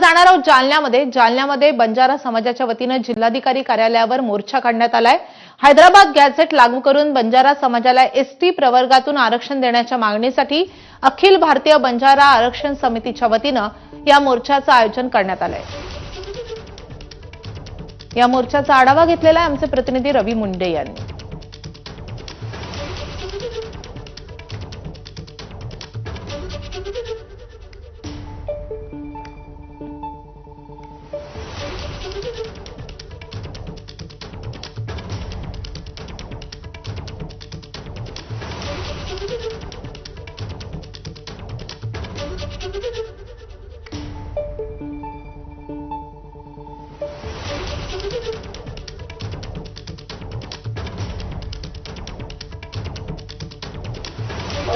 जाणार आहोत जालन्यामध्ये. जालन्यामध्ये बंजारा समाजाच्या वतीनं जिल्हाधिकारी कार्यालयावर मोर्चा काढण्यात आलाय. हैदराबाद गॅझेट लागू करून बंजारा समाजाला एसटी प्रवर्गातून आरक्षण देण्याच्या मागणीसाठी अखिल भारतीय बंजारा आरक्षण समितीच्या वतीनं या मोर्चाचं आयोजन करण्यात आलंय. या मोर्चाचा आढावा घेतलेला आहे आमचे प्रतिनिधी रवी मुंडे यांनी.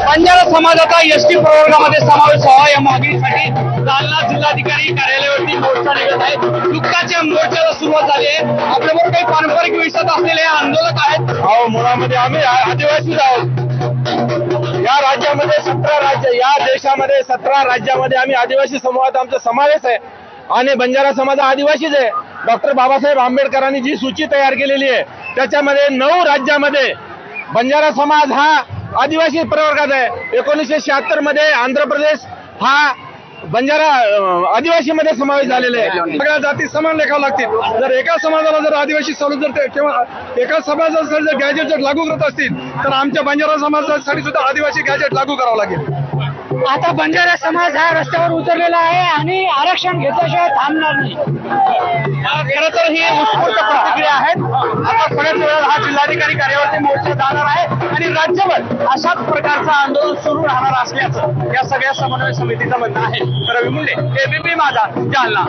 बंजारा समाजाचा एसटी प्रवर्गामध्ये समावेश व्हावा या मागणीसाठी जालना जिल्हाधिकारी कार्यालयावरती मोर्चा निघत आहे दुःखाच्या मोर्चाला सुरुवात झाली आहे आपल्याबरोबर काही पारंपरिक विषयात असलेले आंदोलक आहेत अहो मुळामध्ये आम्ही आदिवासी आहोत राज्यामध्ये सतरा राज्य या देशामध्ये सतरा राज्यामध्ये आम्ही आदिवासी समूहात आमचा समावेश आहे. आणि बंजारा समाज आदिवासीच आहे. डॉक्टर बाबासाहेब आंबेडकरांनी जी सूची तयार केलेली आहे त्याच्यामध्ये नऊ राज्यामध्ये बंजारा समाज हा आदिवासी प्रवर्गात आहे. एकोणीसशे शहात्तरमध्ये आंध्र प्रदेश हा बंजारा आदिवासी आदिवासीमध्ये समावेश झालेले आहे. सगळ्या जाती समान लेखावं लागतील. जर एका समाजाला जर आदिवासी सवलत जर किंवा एका समाजासाठी जर गॅजेट जर लागू करत असतील तर आमच्या बंजारा समाजासाठी सुद्धा आदिवासी गॅजेट लागू करावं लागेल. आता बंजारा समाज हा रस्त्यावर उतरलेला आहे आणि आरक्षण घेतल्याशिवाय थांबणार नाही. खर तर ही उत्स्फूर्त प्रतिक्रिया आहेत. आता थोड्याच वेळात हा जिल्हाधिकारी कार्यावरती मोर्चा जाणार आहे आणि राज्यभर अशाच प्रकारचं आंदोलन सुरू राहणार असल्याचं या सगळ्या समन्वय समितीचं म्हणणं आहे. रवी मुंडे एबीपी माझा जालना.